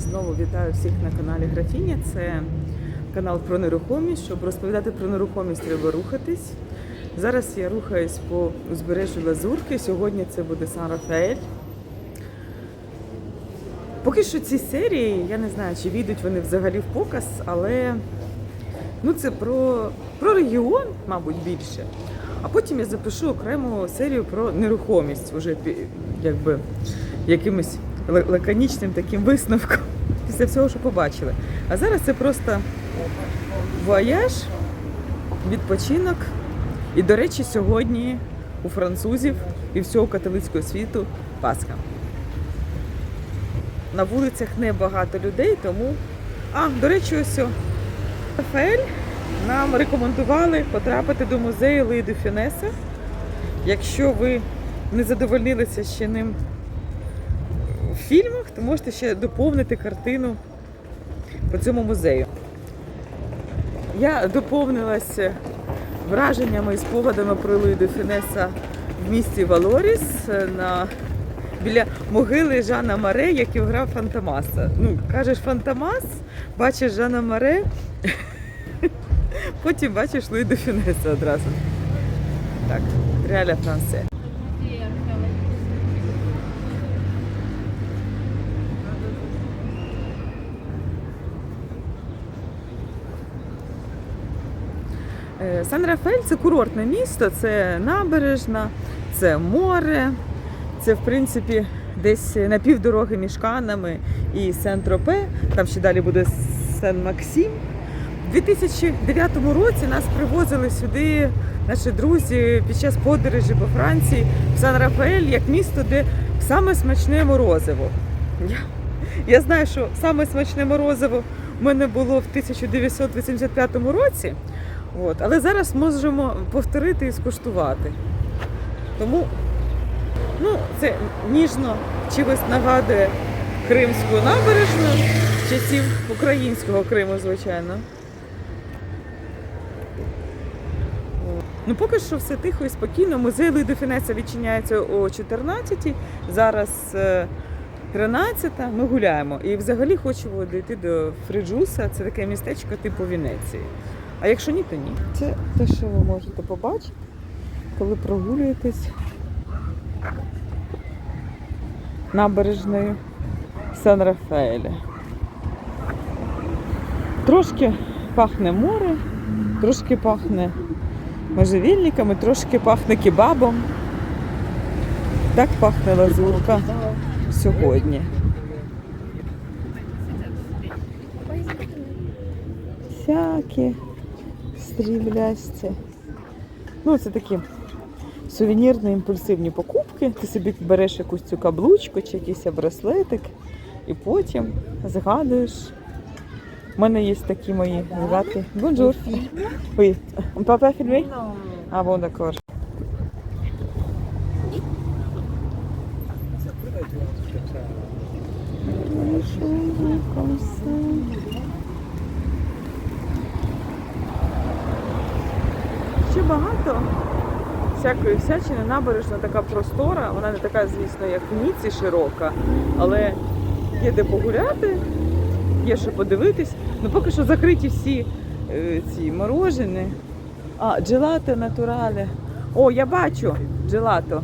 знову вітаю всіх на каналі Графіня. Це канал про нерухомість. Щоб розповідати про нерухомість, треба рухатись. Зараз я рухаюсь по узбережжю Лазурки. Сьогодні це буде Сан Рафаель. Поки що ці серії, я не знаю, чи війдуть вони взагалі в показ, але ну, це про, про регіон, мабуть, більше. А потім я запишу окрему серію про нерухомість, уже якби якимось лаконічним таким висновком після всього, що побачили. А зараз це просто вояж, відпочинок. І, до речі, сьогодні у французів і всього католицького світу Пасха. На вулицях небагато людей, тому. А, до речі, ось Рафаель нам рекомендували потрапити до музею Луї де Фінеса. Якщо ви не задовольнилися ще ним фільмах, то можете ще доповнити картину по цьому музею. Я доповнилася враженнями і спогадами про Луї Фінеса в місті Валоріс е, на біля могили Жана Маре, який грав Фантомаса. Ну, кажеш Фантомас, бачиш Жана Маре, потім бачиш Луї Фінеса одразу. Так, реаля Франце. Е, Сан Рафаель це курортне місто, це набережна, це море, це в принципі десь на півдороги між Канами і Сен-Тропе. Там ще далі буде Сен-Максим. У 2009 році нас привозили сюди наші друзі під час подорожі по Франції в Сан-Рафаель як місто, де саме смачне морозиво. Я, я знаю, що саме смачне морозиво у мене було в 1985 році. От, але зараз можемо повторити і скуштувати. Тому ну, це ніжно чимось нагадує Кримську набережну часів українського Криму, звичайно. Ну, поки що все тихо і спокійно. Музей Луї де відчиняється о 14-й. Зараз е, 13 ми гуляємо. І взагалі хочемо дійти до Фриджуса. Це таке містечко типу Венеції. А якщо ні, то ні. Це те, що ви можете побачити, коли прогулюєтесь набережною Сан-Рафаеля. Трошки пахне море, трошки пахне можжевільниками, трошки пахне кебабом. Так пахне лазурка сьогодні. Всякі стріблясті. Ну, це такі сувенірні імпульсивні покупки. Ти собі береш якусь цю каблучку чи якийсь браслетик і потім згадуєш. У мене є такі мої згадки. Бонжур. Ой, папа фільмі? А вон Ah багато всякої всячини. Набережна така простора, вона не така, звісно, як в Ніці широка, але є де погуляти, є що подивитись. Ну поки що закриті всі е, ці морожені. А, джелато натурале. О, я бачу джелато.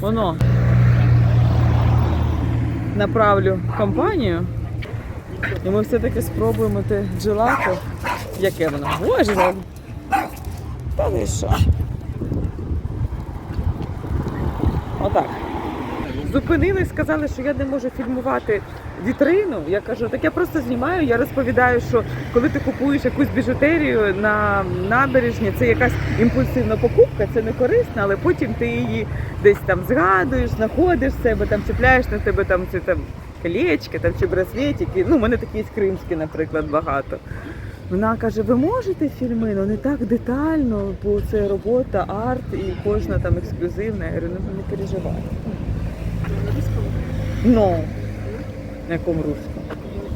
Воно. Направлю компанію. І ми все-таки спробуємо те джелато. Яке воно? Боже. Та ви що? Отак. Зупинили, сказали, що я не можу фільмувати вітрину. Я кажу, так я просто знімаю. Я розповідаю, що коли ти купуєш якусь біжутерію на набережні, це якась імпульсивна покупка, це не корисно, але потім ти її десь там згадуєш, знаходиш себе, там чіпляєш на тебе там ці там колечки там, чи браслетики. Ну, у мене такі є кримські, наприклад, багато. Вона каже, ви можете фільми, ну не так детально, бо це робота, арт і кожна там ексклюзивна. Я говорю, ну не переживай. Ну, на якому русскому?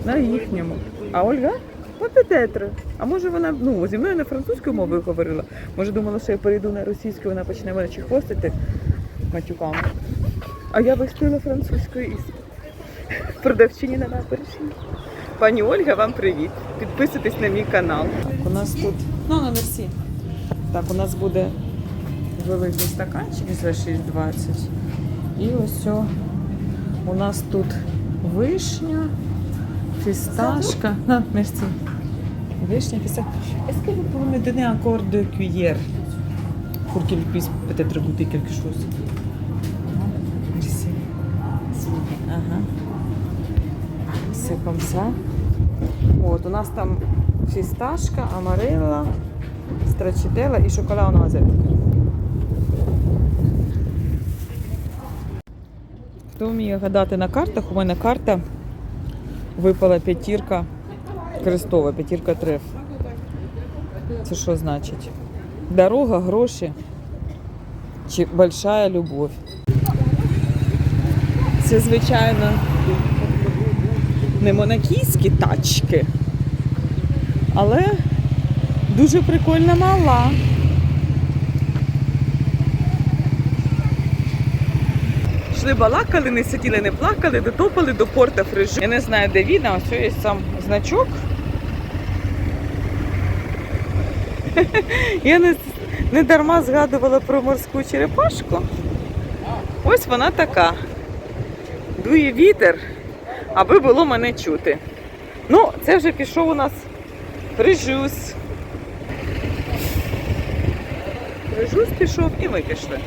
На їхньому. А Ольга? Папететри. А може вона ну, зі мною на французькою мовою говорила. Може думала, що я перейду на російську, вона почне мене чехвостити матюками. А я вистила французькою іспит. продавчині на набережні. Пані Ольга, вам привіт. Підписуйтесь на мій канал. У нас тут. Ну, на мерсі. Так, у нас буде великий стаканчик за 6,20. І ось о, у нас тут вишня, фісташка. На, мерсі. Vishня, fista. Est-ce que vous pouvez me donner encore deux cuillères pour qu'il puisse peut-être goûter quelque chose Все. От, у нас там фісташка, амарилла, страчителла і шоколад азетка. Хто вміє гадати на картах? У мене карта випала п'ятірка Крестова, п'ятірка треф. Це що значить? Дорога, гроші чи большая любов. Це, звичайно, не монакійські тачки, але дуже прикольна мала. Йшли балакали, не сиділи, не плакали, дотопали до порта Фрижу. Я не знаю, де він, а ось є сам значок. Я не, не дарма згадувала про морську черепашку. Ось вона така. Дує вітер, аби було мене чути. Ну, це вже пішов у нас Фрижус. Фрижус пішов і ми пішли.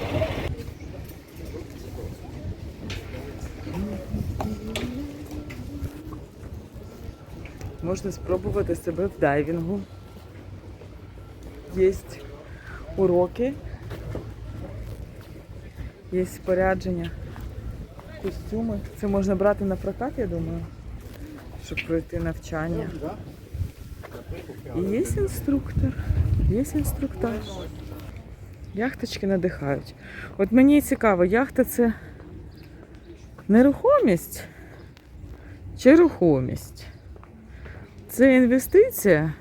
Можна спробувати себе в дайвінгу. Є уроки, є спорядження, костюми. Це можна брати на прокат, я думаю, щоб пройти навчання. І є інструктор, є інструктаж. Яхточки надихають. От мені цікаво, яхта це нерухомість чи рухомість? Це інвестиція?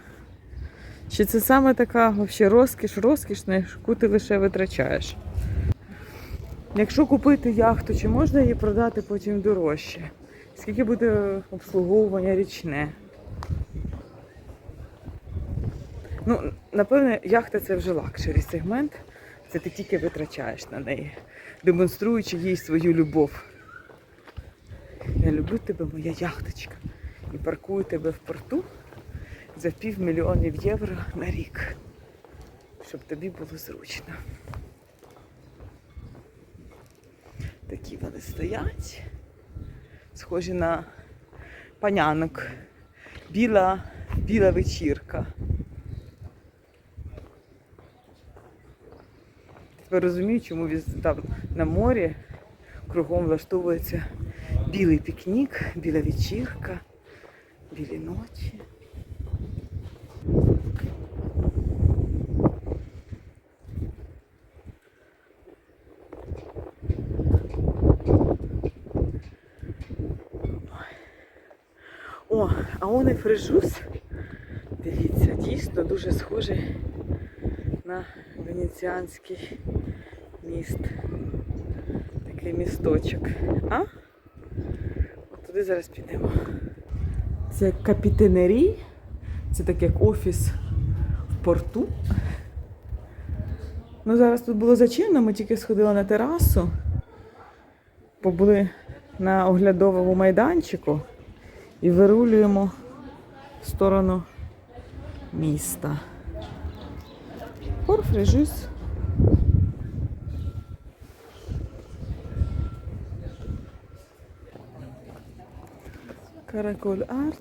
Чи це саме така взагалі розкіш, розкіш, на яку ти лише витрачаєш? Якщо купити яхту, чи можна її продати потім дорожче? Скільки буде обслуговування річне? Ну, напевне, яхта це вже лакшері сегмент. Це ти тільки витрачаєш на неї, демонструючи їй свою любов. Я люблю тебе, моя яхточка. І паркую тебе в порту за півмільйонів євро на рік, щоб тобі було зручно. Такі вони стоять, схожі на панянок. Біла, біла вечірка. Тепер розумію, чому там на морі кругом влаштовується білий пікнік, біла вечірка, білі ночі. О, а он і фрижус. Дивіться, дійсно дуже схожий на венеціанський міст. Такий місточок. А? От туди зараз підемо. Це капітенерій. Це так як офіс в порту. Ну, зараз тут було зачинено, ми тільки сходили на терасу. Побули на оглядовому майданчику і вирулюємо в сторону міста. Порфрижус. Караколь арт.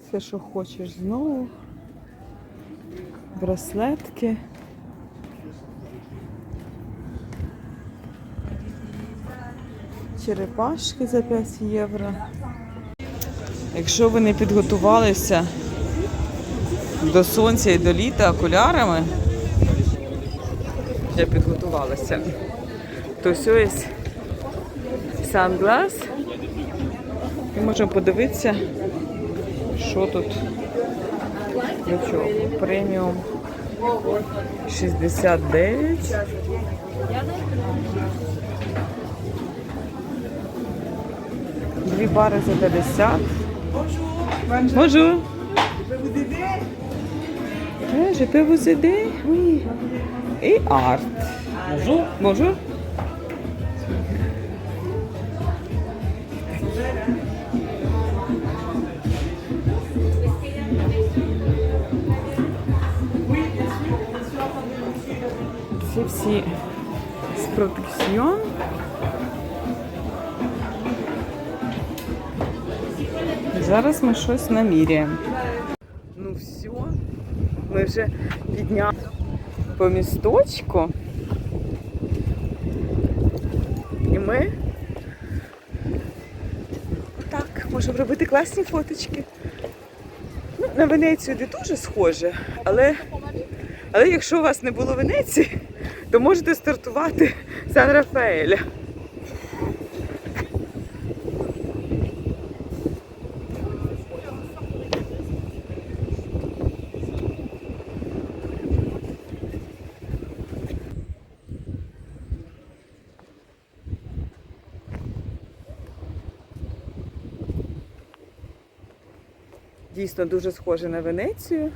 Все, що хочеш знову. Браслетки. Черепашки за 5 євро. Якщо ви не підготувалися до сонця і до літа окулярами, я підготувалася, то ось санглас. І можемо подивитися, що тут для чого. Преміум 69. Дві бари за 50. Bonjour. Ouais, je peux vous aider Oui. Et art. Bonjour. Bonjour. Це всі з Зараз ми щось наміряємо. Ну все, ми вже підняли по місточку. І ми так можемо робити класні фоточки. Ну, на Венецію не дуже схоже, але, але якщо у вас не було Венеції, то можете стартувати Сан Рафаеля. Дійсно дуже схоже на Венецію.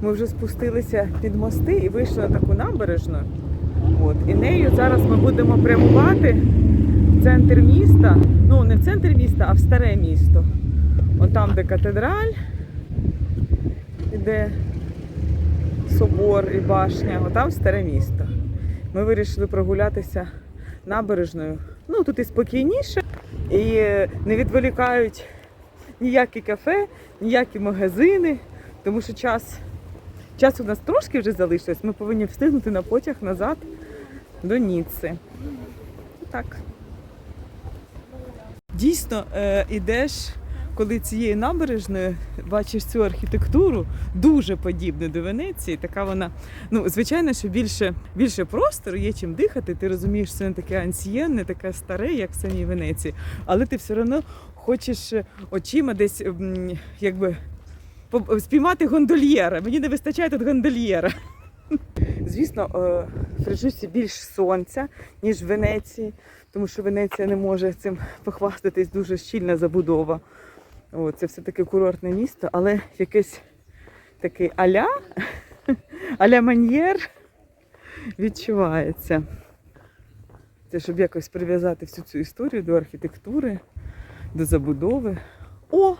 Ми вже спустилися під мости і вийшли на таку набережну. От. І нею зараз ми будемо прямувати в центр міста. Ну, не в центр міста, а в старе місто. От там, де катедраль, де собор і башня, отам старе місто. Ми вирішили прогулятися набережною. Ну, тут і спокійніше, і не відволікають ніякі кафе, ніякі магазини, тому що час, час у нас трошки вже залишилось. Ми повинні встигнути на потяг назад до Ніцци. Так. Дійсно, е, ідеш, коли цією набережною бачиш цю архітектуру, дуже подібну до Венеції. Така вона, ну, звичайно, що більше, більше простору, є чим дихати. Ти розумієш, що це не таке ансієнне, таке старе, як в самій Венеції. Але ти все одно хочеш е, очима десь якби спіймати гондольєра. Мені не вистачає тут гондольєра. Звісно, е, в Фрежусі більш сонця, ніж в Венеції, тому що Венеція не може цим похвастатись дуже щільна забудова. О, це все-таки курортне місто, але якесь такий аля, аля маньєр відчувається. Це щоб якось прив'язати всю цю історію до архітектури, до забудови. О!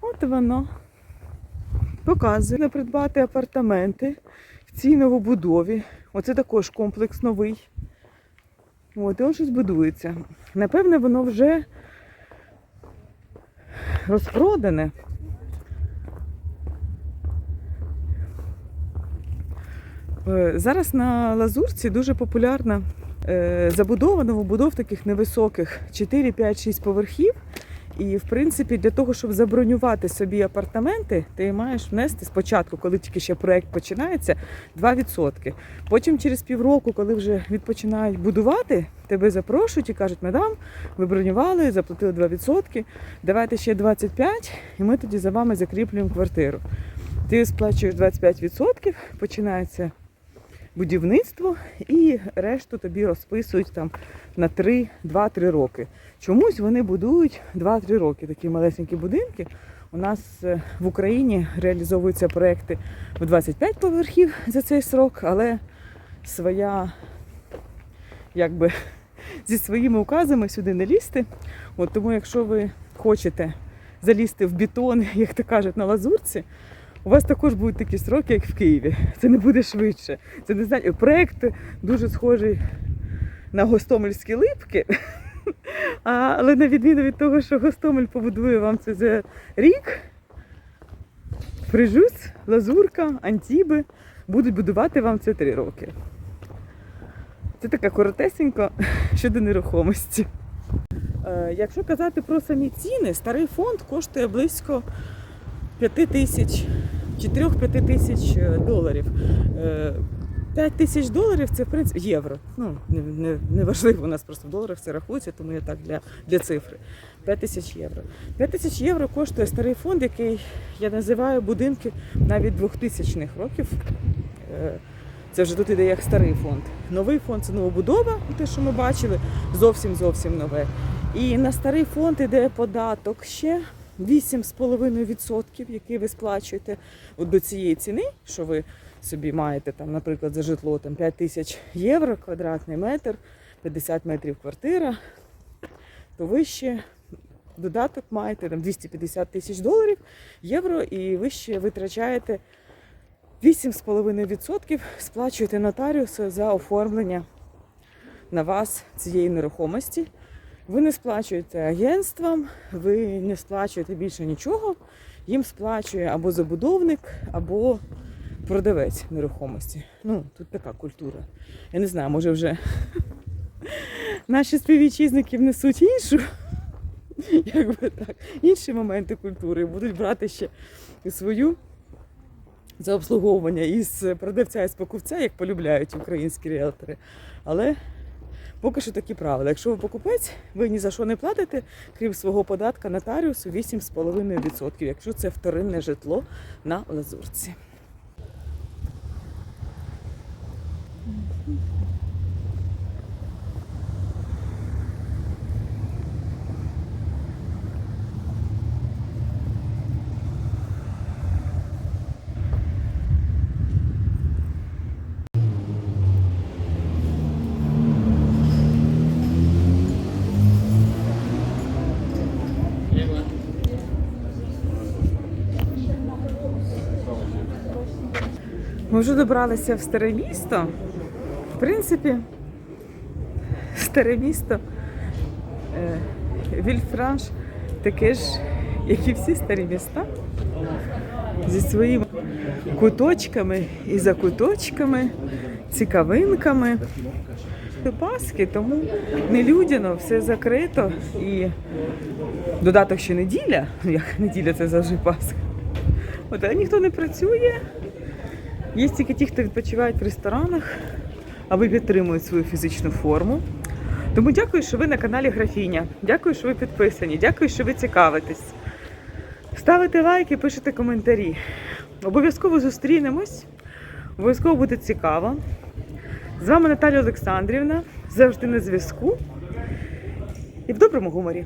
От воно. Показує на придбати апартаменти в цій новобудові. Оце також комплекс новий. От, і он щось будується. Напевне, воно вже розпродане. Е, Зараз на Лазурці дуже популярна забудова новобудов таких невисоких 4, 5, 6 поверхів. І, в принципі, для того, щоб забронювати собі апартаменти, ти маєш внести спочатку, коли тільки ще проект починається, 2%. Потім через півроку, коли вже відпочинають будувати, тебе запрошують і кажуть, мадам, ви бронювали, заплатили 2%, давайте ще 25%, і ми тоді за вами закріплюємо квартиру. Ти сплачуєш 25%, починається будівництво, і решту тобі розписують там на 3, 2-3 роки. Чомусь вони будують 2-3 роки такі малесенькі будинки. У нас е, в Україні реалізовуються проекти в 25 поверхів за цей срок, але своя, якби зі своїми указами сюди не лізти. От тому, якщо ви хочете залізти в бетон, як то кажуть, на лазурці, у вас також будуть такі сроки, як в Києві. Це не буде швидше. Це не знаю. Проект дуже схожий на гостомельські липки. Але на відміну від того, що Гостомель побудує вам це за рік, Фрижус, Лазурка, Антіби будуть будувати вам це три роки. Це така коротесенько щодо нерухомості. Е, якщо казати про самі ціни, старий фонд коштує близько 5 тисяч, 4-5 тисяч е, доларів. Е, 5 тисяч доларів це в принципі євро. Ну не, не, не у нас просто в доларах це рахується, тому я так для, для цифри. 5 тисяч євро. 5 тисяч євро коштує старий фонд, який я називаю будинки навіть 2000-х років. Е, Це вже тут іде як старий фонд. Новий фонд це новобудова, те, що ми бачили, зовсім зовсім нове. І на старий фонд іде податок ще 8,5%, який ви сплачуєте от до цієї ціни, що ви собі маєте там, наприклад, за житло там 5 тисяч євро квадратний метр, 50 метрів квартира, то ви ще додаток маєте там 250 тисяч доларів, євро, і ви ще витрачаєте 8,5% сплачуєте нотаріусу за оформлення на вас цієї нерухомості. Ви не сплачуєте агентствам, ви не сплачуєте більше нічого. Їм сплачує або забудовник, або продавець нерухомості. Ну, тут така культура. Я не знаю, може вже наші співвітчизники внесуть іншу, якби так, інші моменти культури будуть брати ще свою за обслуговування із продавця і з як полюбляють українські ріелтори. Але поки що такі правила. Якщо ви покупець, ви ні за що не платите, крім свого податка нотаріусу 8,5%, якщо це вторинне житло на лазурці. Вже добралися в старе місто. В принципі, старе місто е, Вільфранш таке ж, як і всі старі міста, зі своїми куточками і закуточками, цікавинками. До Пасхи, тому не людяно, все закрито і додаток ще неділя. Як неділя це завжди Пасха. От, а ніхто не працює. Є тільки ті, хто відпочивають в ресторанах, аби підтримують свою фізичну форму. Тому дякую, що ви на каналі Графіня. Дякую, що ви підписані. Дякую, що ви цікавитесь. Ставите лайки, пишете коментарі. Обов'язково зустрінемось. Обов'язково буде цікаво. З вами Наталя Олександрівна. Завжди на зв'язку. І в доброму гуморі.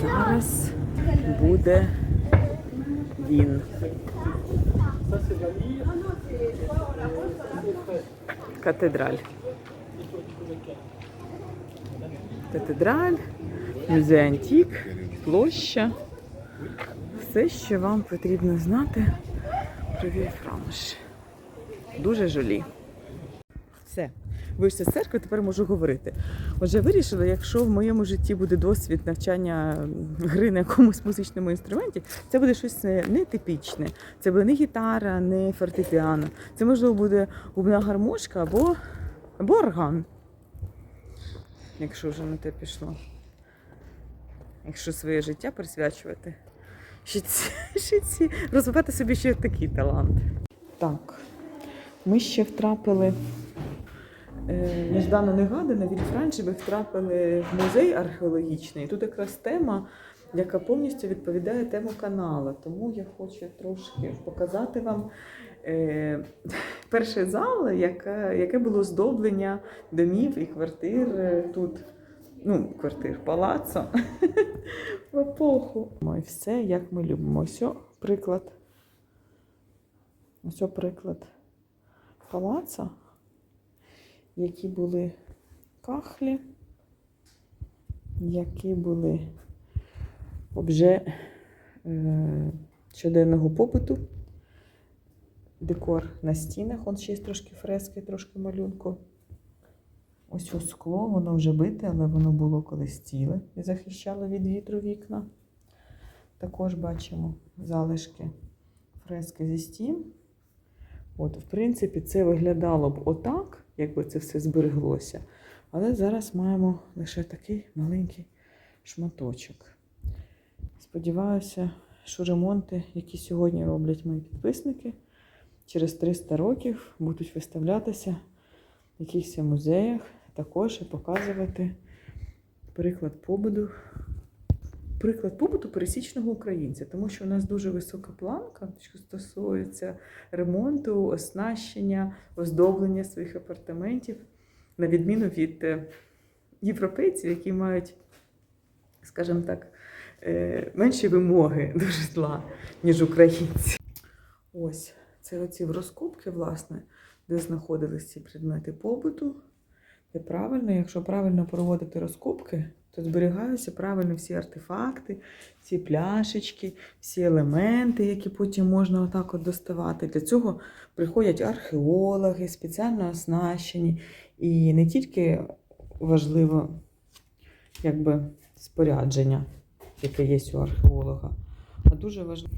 Зараз буде він. Катедраль. Катедраль, музей Антік, площа. Все, що вам потрібно знати про Вільфранш. Дуже жолі. Все. Вийшла з церкви, тепер можу говорити. Отже, вирішила, якщо в моєму житті буде досвід навчання гри на якомусь музичному інструменті, це буде щось нетипічне. Це буде не гітара, не фортепіано. Це можливо буде губна гармошка або, або орган. Якщо вже на те пішло. Якщо своє життя присвячувати, ще ці, ще ці, розвивати собі ще такий талант. Так, ми ще втрапили неждано негадано від Франчі ми втрапили в музей археологічний. Тут якраз тема, яка повністю відповідає тему каналу. Тому я хочу трошки показати вам е, перший зал, яке, було оздоблення домів і квартир е, тут. Ну, квартир, палацо в епоху. І все, як ми любимо. Ось приклад. Ось приклад палаца які були кахлі, які були обже е, щоденного побуту, декор на стінах, он ще є трошки фрески, трошки малюнку. Ось ось скло, воно вже бите, але воно було колись ціле і захищало від вітру вікна. Також бачимо залишки фрески зі стін. От, в принципі, це виглядало б отак, якби це все збереглося. Але зараз маємо лише такий маленький шматочок. Сподіваюся, що ремонти, які сьогодні роблять мої підписники, через 300 років будуть виставлятися в якихось музеях, також і показувати приклад побуду. Приклад побуту пересічного українця, тому що у нас дуже висока планка, що стосується ремонту, оснащення, оздоблення своїх апартаментів на відміну від е, європейців, які мають, скажімо так, е, менші вимоги до житла, ніж українці. Ось це оці розкопки, власне, де знаходились ці предмети побуту. Де правильно, якщо правильно проводити розкопки, то зберігаються правильно всі артефакти, всі пляшечки, всі елементи, які потім можна отак от доставати. Для цього приходять археологи, спеціально оснащені. І не тільки важливо якби, спорядження, яке є у археолога, а дуже важливо.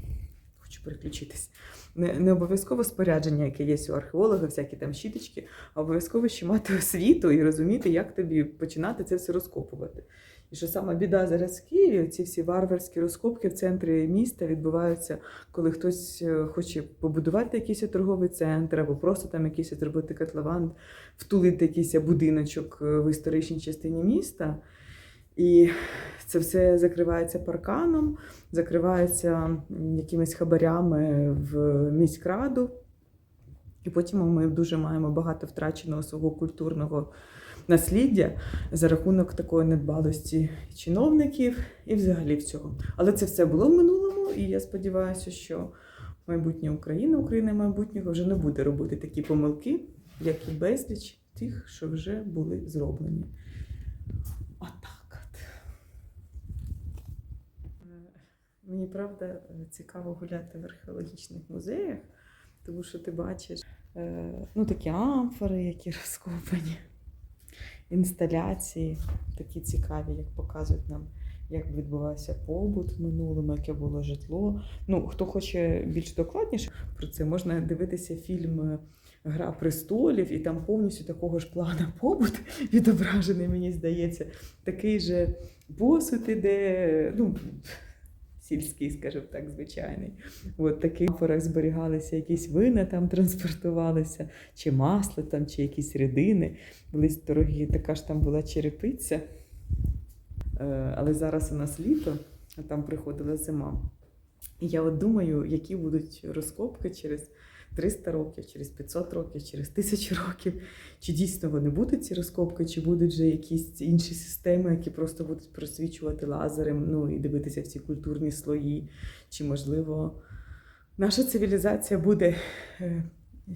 Переключитись. Не, не обов'язково спорядження, яке є у археолога, всякі там щіточки, а обов'язково ще мати освіту і розуміти, як тобі починати це все розкопувати. І що саме біда зараз в Києві, ці всі варварські розкопки в центрі міста відбуваються, коли хтось е, хоче побудувати якийсь торговий центр, або просто там якийсь зробити котлован, втулити якийсь будиночок е, в історичній частині міста. І це все закривається парканом, закривається якимись хабарями в міськраду. І потім ми дуже маємо багато втраченого свого культурного насліддя за рахунок такої недбалості чиновників і взагалі всього. Але це все було в минулому, і я сподіваюся, що майбутнє України, Україна майбутнього вже не буде робити такі помилки, як і безліч тих, що вже були зроблені. Отак от. Е, Мені правда е, цікаво гуляти в археологічних музеях, тому що ти бачиш е, ну, такі амфори, які розкопані, інсталяції, такі цікаві, як показують нам, як відбувався побут в минулому, яке було житло. Ну, хто хоче більш докладніше про це, можна дивитися фільм е, Гра престолів, і там повністю такого ж плана побут відображений, мені здається. Такий же посуд іде, ну, сільський, скажімо так, звичайний. От таких амфорах зберігалися якісь вина там транспортувалися, чи масло там, чи якісь рідини. Були дорогі, така ж там була черепиця. Е, Але зараз у нас літо, а там приходила зима. І я от думаю, які будуть розкопки через 300 років, через 500 років, через 1000 років. Чи дійсно вони будуть ці розкопки, чи будуть вже якісь інші системи, які просто будуть просвічувати лазером, ну і дивитися всі культурні слої. Чи, можливо, наша цивілізація буде, е,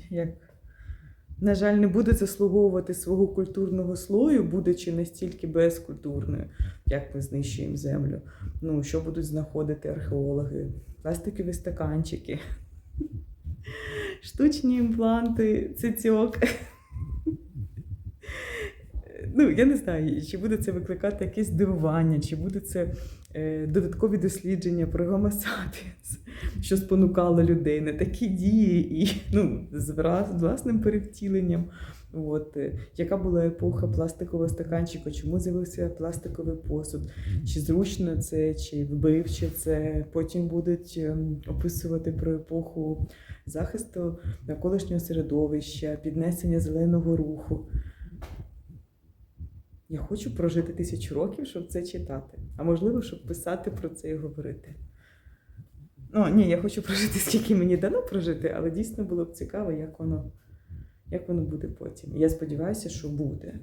як, на жаль, не буде заслуговувати свого культурного слою, будучи настільки безкультурною, як ми знищуємо землю. Ну, що будуть знаходити археологи? Пластикові стаканчики, штучні імпланти, цицьок. Ну, я не знаю, чи буде це викликати якесь здивування, чи буде це е, додаткові дослідження про Homo що спонукало людей на такі дії, і ну, з власним перевтіленням. От, е, яка була епоха пластикового стаканчика, чому з'явився пластиковий посуд? Чи зручно це, чи вбивче це? Потім будуть ем, описувати про епоху захисту навколишнього середовища, піднесення зеленого руху. Я хочу прожити тисячу років, щоб це читати. А можливо, щоб писати про це і говорити. Ну, ні, я хочу прожити, скільки мені дано прожити, але дійсно було б цікаво, як воно, як воно буде потім. Я сподіваюся, що буде.